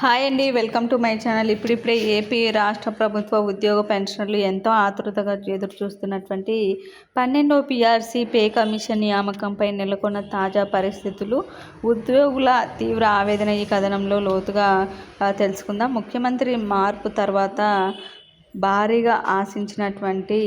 Hi అండి welcome to my channel. ఇప్పుడిప్పుడే AP రాష్ట్ర ప్రభుత్వ ఉద్యోగ పెన్షనర్లు ఎంతో ఆతృతగా ఎదురు చూస్తున్నటువంటి పన్నెండో పిఆర్సీ పే కమిషన్ నియామకంపై నెలకొన్న తాజా పరిస్థితులు ఉద్యోగుల తీవ్ర ఆవేదన ఈ కథనంలో లోతుగా తెలుసుకుందాం. ముఖ్యమంత్రి మార్పు తర్వాత భారీగా ఆశించినటువంటి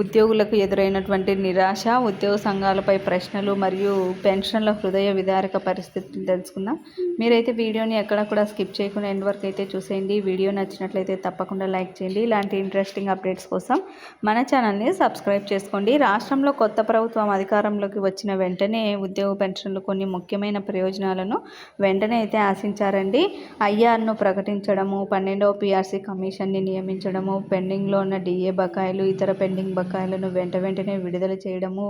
ఉద్యోగులకు ఎదురైనటువంటి నిరాశ ఉద్యోగ సంఘాలపై ప్రశ్నలు మరియు పెన్షన్ల హృదయ విదారక పరిస్థితిని తెలుసుకుందాం. మీరైతే వీడియోని ఎక్కడ కూడా స్కిప్ చేయకుండా ఎండ్ వరకు అయితే చూసేయండి. వీడియో నచ్చినట్లయితే తప్పకుండా లైక్ చేయండి. ఇలాంటి ఇంట్రెస్టింగ్ అప్డేట్స్ కోసం మన ఛానల్ని సబ్స్క్రైబ్ చేసుకోండి. రాష్ట్రంలో కొత్త ప్రభుత్వం అధికారంలోకి వచ్చిన వెంటనే ఉద్యోగ పెన్షన్లు కొన్ని ముఖ్యమైన ప్రయోజనాలను వెంటనే అయితే ఆశించారండి. ఐఆర్ను ప్రకటించడము పన్నెండవ పిఆర్సీ కమిషన్ని నియమించడము పెండింగ్లో ఉన్న డిఏ బకాయిలు ఇతర పెండింగ్ బకాయిలను వెంట వెంటనే విడుదల చేయడము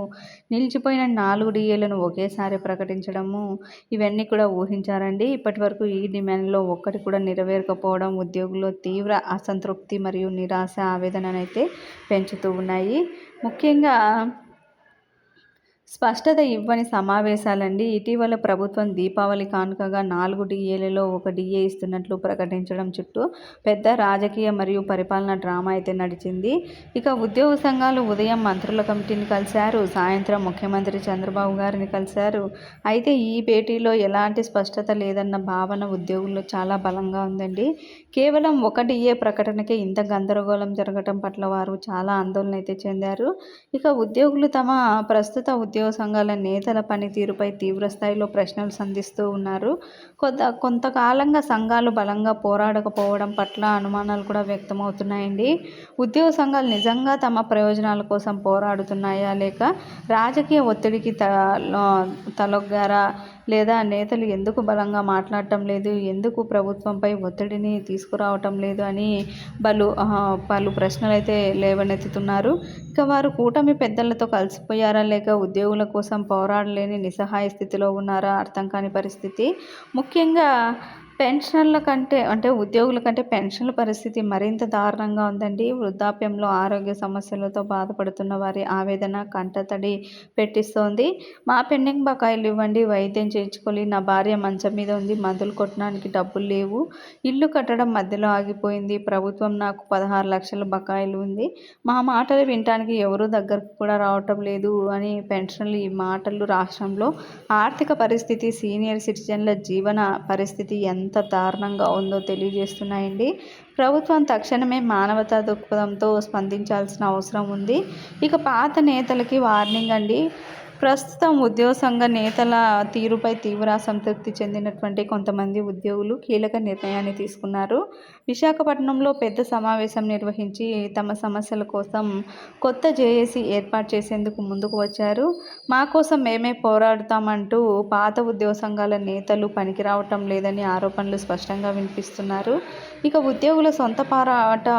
నిలిచిపోయిన నాలుగు డిఏలను ఒకేసారి ప్రకటించడము ఇవన్నీ కూడా ఊహించారండి. ఇప్పటి వరకు ఈ డిమాండ్లో ఒక్కటి కూడా నెరవేరకపోవడం ఉద్యోగుల్లో తీవ్ర అసంతృప్తి మరియు నిరాశ ఆవేదననైతే పెంచుతూ ఉన్నాయి. ముఖ్యంగా స్పష్టత ఇవ్వని సమావేశాలండి. ఇటీవల ప్రభుత్వం దీపావళి కానుకగా నాలుగు డిఏలలో ఒక డిఏ ఇస్తున్నట్లు ప్రకటించడం చుట్టూ పెద్ద రాజకీయ మరియు పరిపాలన డ్రామా అయితే నడిచింది. ఇక ఉద్యోగ సంఘాలు ఉదయం మంత్రుల కమిటీని కలిశారు. సాయంత్రం ముఖ్యమంత్రి చంద్రబాబు గారిని కలిశారు. అయితే ఈ భేటీలో ఎలాంటి స్పష్టత లేదన్న భావన ఉద్యోగుల్లో చాలా బలంగా ఉందండి. కేవలం ఒక డిఏ ప్రకటనకే ఇంత గందరగోళం జరగటం పట్ల వారు చాలా ఆందోళన అయితే చెందారు. ఇక ఉద్యోగులు తమ ప్రస్తుత ఉద్యోగ ఉద్యోగ సంఘాల నేతల పనితీరుపై తీవ్రస్థాయిలో ప్రశ్నలు సంధిస్తూ ఉన్నారు. కొంత కొంతకాలంగా సంఘాలు బలంగా పోరాడకపోవడం పట్ల అనుమానాలు కూడా వ్యక్తమవుతున్నాయండి. ఉద్యోగ సంఘాలు నిజంగా తమ ప్రయోజనాల కోసం పోరాడుతున్నాయా లేక రాజకీయ ఒత్తిడికి త తలొగ్గారా? లేదా నేతలు ఎందుకు బలంగా మాట్లాడటం లేదు? ఎందుకు ప్రభుత్వంపై ఒత్తిడిని తీసుకురావటం లేదు అని పలు పలు ప్రశ్నలు అయితే లేవనెత్తుతున్నారు. ఇక వారు కూటమి పెద్దలతో కలిసిపోయారా లేక ఉద్యోగుల కోసం పోరాడలేని నిస్సహాయ స్థితిలో ఉన్నారా? అర్థం కాని పరిస్థితి. ముఖ్యంగా పెన్షన్ల కంటే అంటే ఉద్యోగుల కంటే పెన్షన్ల పరిస్థితి మరింత దారుణంగా ఉందండి. వృద్ధాప్యంలో ఆరోగ్య సమస్యలతో బాధపడుతున్న వారి ఆవేదన కంటతడి పెట్టిస్తోంది. మా పెండింగ్ బకాయిలు ఇవ్వండి వైద్యం చేయించుకోవాలి నా భార్య మంచం మీద ఉంది మందులు కొట్టడానికి డబ్బులు లేవు. ఇల్లు కట్టడం మధ్యలో ఆగిపోయింది. ప్రభుత్వం నాకు పదహారు లక్షల బకాయిలు ఉంది. మా మాటలు వినటానికి ఎవరూ దగ్గరకు కూడా రావటం లేదు అని పెన్షన్లు ఈ మాటలు రాష్ట్రంలో ఆర్థిక పరిస్థితి సీనియర్ సిటిజన్ల జీవన పరిస్థితి ఎంత ఎంత దారుణంగా ఉందో తెలియజేస్తున్నాయండి. ప్రభుత్వం తక్షణమే మానవతా దృక్పథంతో స్పందించాల్సిన అవసరం ఉంది. ఇక పాత నేతలకి వార్నింగ్ అండి. ప్రస్తుతం ఉద్యోగ సంఘ నేతల తీరుపై తీవ్ర అసంతృప్తి చెందినటువంటి కొంతమంది ఉద్యోగులు కీలక నిర్ణయాన్ని తీసుకున్నారు. విశాఖపట్నంలో పెద్ద సమావేశం నిర్వహించి తమ సమస్యల కోసం కొత్త జేఏసీ ఏర్పాటు చేసేందుకు ముందుకు వచ్చారు. మా కోసం మేమే పోరాడుతామంటూ పాత ఉద్యోగ సంఘాల నేతలు పనికి రావటం లేదని ఆరోపణలు స్పష్టంగా వినిపిస్తున్నారు. ఇక ఉద్యోగుల సొంత పారాట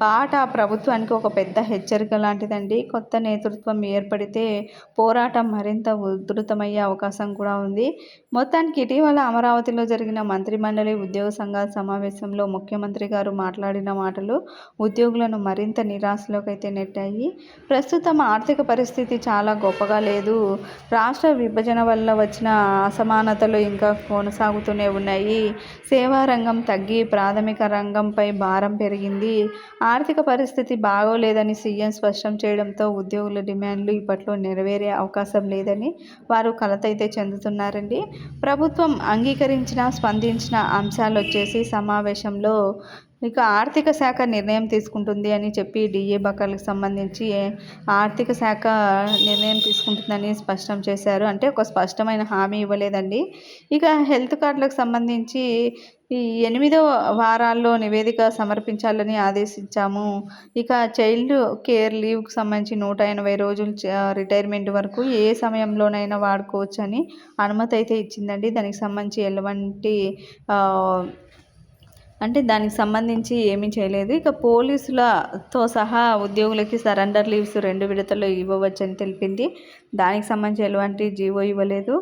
బాట ప్రభుత్వానికి ఒక పెద్ద హెచ్చరిక లాంటిదండి. కొత్త నేతృత్వం ఏర్పడితే పోరాటం మరింత ఉధృతమయ్యే అవకాశం కూడా ఉంది. మొత్తానికి ఇటీవల అమరావతిలో జరిగిన మంత్రిమండలి ఉద్యోగ సంఘాల సమావేశంలో ముఖ్యమంత్రి గారు మాట్లాడిన మాటలు ఉద్యోగులను మరింత నిరాశలోకి అయితే నెట్టాయి. ప్రస్తుతం ఆర్థిక పరిస్థితి చాలా గొప్పగా లేదు. రాష్ట్ర విభజన వల్ల వచ్చిన అసమానతలు ఇంకా కొనసాగుతూనే ఉన్నాయి. సేవా రంగం తగ్గి ప్రాథమిక రంగంపై భారం పెరిగింది. ఆర్థిక పరిస్థితి బాగోలేదని సీఎం స్పష్టం చేయడంతో ఉద్యోగుల డిమాండ్లు ఇప్పట్లో నెరవేరే అవకాశం లేదని వారు కలతైతే చెందుతున్నారండి. ప్రభుత్వం అంగీకరించిన స్పందించిన అంశాలు వచ్చేసి సమావేశంలో ఇక ఆర్థిక శాఖ నిర్ణయం తీసుకుంటుంది అని చెప్పి డిఏ బకాలకు సంబంధించి ఆర్థిక శాఖ నిర్ణయం తీసుకుంటుందని స్పష్టం చేశారు. అంటే ఒక స్పష్టమైన హామీ ఇవ్వలేదండి. ఇక హెల్త్ కార్డులకు సంబంధించి ఈ ఎనిమిదో వారాల్లో నివేదిక సమర్పించాలని ఆదేశించాము. ఇక చైల్డ్ కేర్ లీవ్కి సంబంధించి నూట ఎనభై రోజులు రిటైర్మెంట్ వరకు ఏ సమయంలోనైనా వాడుకోవచ్చు అని అనుమతి అయితే ఇచ్చిందండి. దానికి సంబంధించి ఎలాంటి అంటే దానికి సంబంధించి ఏమీ చేయలేదు. ఇక పోలీసులతో సహా ఉద్యోగులకి సరెండర్ లీవ్స్ రెండు విడతలు ఇవ్వవచ్చని తెలిపింది. దానికి సంబంధించి ఎలాంటి జీవో ఇవ్వలేదు.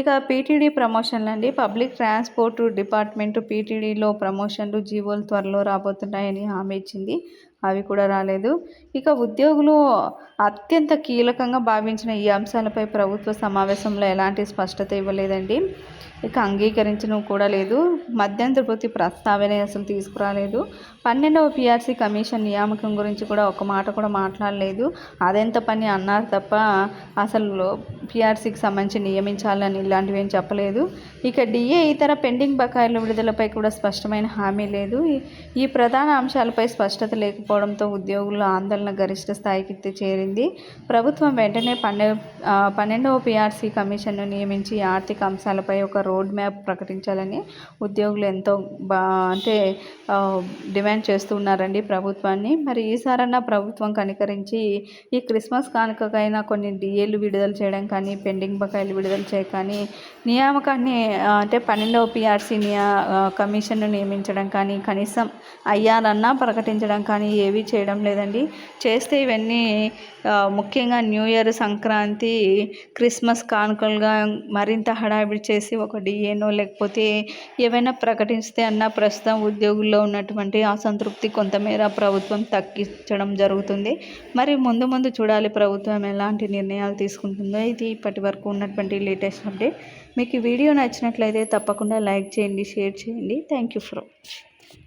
ఇక పీటీడీ ప్రమోషన్లు అండి. పబ్లిక్ ట్రాన్స్పోర్ట్ డిపార్ట్మెంట్ పీటీడీలో ప్రమోషన్లు జీవోలు త్వరలో రాబోతున్నాయని హామీ ఇచ్చింది. అవి కూడా రాలేదు. ఇక ఉద్యోగులు అత్యంత కీలకంగా భావించిన ఈ అంశాలపై ప్రభుత్వ సమావేశంలో ఎలాంటి స్పష్టత ఇవ్వలేదండి. ఇక అంగీకరించడం కూడా లేదు. మధ్యంతర ప్రస్తావన అసలు తీసుకురాలేదు. పన్నెండవ పిఆర్సీ కమిషన్ నియామకం గురించి కూడా ఒక మాట కూడా మాట్లాడలేదు. అదెంత పని అన్నారు తప్ప అసలు పిఆర్సీకి సంబంధించి నియమించాలని ఇలాంటివి ఏం చెప్పలేదు. ఇక డిఏ ఇతర పెండింగ్ బకాయిల విడుదలపై కూడా స్పష్టమైన హామీ లేదు. ఈ- ప్రధాన అంశాలపై స్పష్టత లేకపోవడంతో ఉద్యోగుల ఆందోళన గరిష్ట స్థాయికి చేరింది. ప్రభుత్వం వెంటనే పన్నె పన్నెండవ పిఆర్సీ కమిషన్ను నియమించి ఆర్థిక అంశాలపై ఒక రోడ్ మ్యాప్ ప్రకటించాలని ఉద్యోగులు ఎంతో బా అంటే డిమాండ్ చేస్తున్నారండి ప్రభుత్వాన్ని. మరి ఈసారన్నా ప్రభుత్వం కనికరించి ఈ క్రిస్మస్ కానుకకైనా కొన్ని డిఏలు విడుదల చేయడం కానీ పెండింగ్ బకాయిలు విడుదల చేయ కానీ నియామకాన్ని అంటే పన్నెండవ పిఆర్సీ నియా కమిషన్ను నియమించడం కానీ కనీసం అయ్యారన్నా ప్రకటించడం కానీ ఏవీ చేయడం లేదండి. చేస్తే ఇవన్నీ ముఖ్యంగా న్యూ ఇయర్ సంక్రాంతి క్రిస్మస్ కానుకలుగా మరింత హడావిడి చేసి ఒక డిఏనో లేకపోతే ఏవైనా ప్రకటిస్తే అన్న ప్రస్తుతం ఉద్యోగుల్లో ఉన్నటువంటి అసంతృప్తి కొంతమేర ప్రభుత్వం తగ్గించడం జరుగుతుంది. మరి ముందు ముందు చూడాలి ప్రభుత్వం ఎలాంటి నిర్ణయాలు తీసుకుంటుందో. ఇది ఇప్పటి వరకు ఉన్నటువంటి లేటెస్ట్ అప్డేట్. మీకు ఈ వీడియో నచ్చినట్లయితే తప్పకుండా లైక్ చేయండి షేర్ చేయండి. Thank you for watching.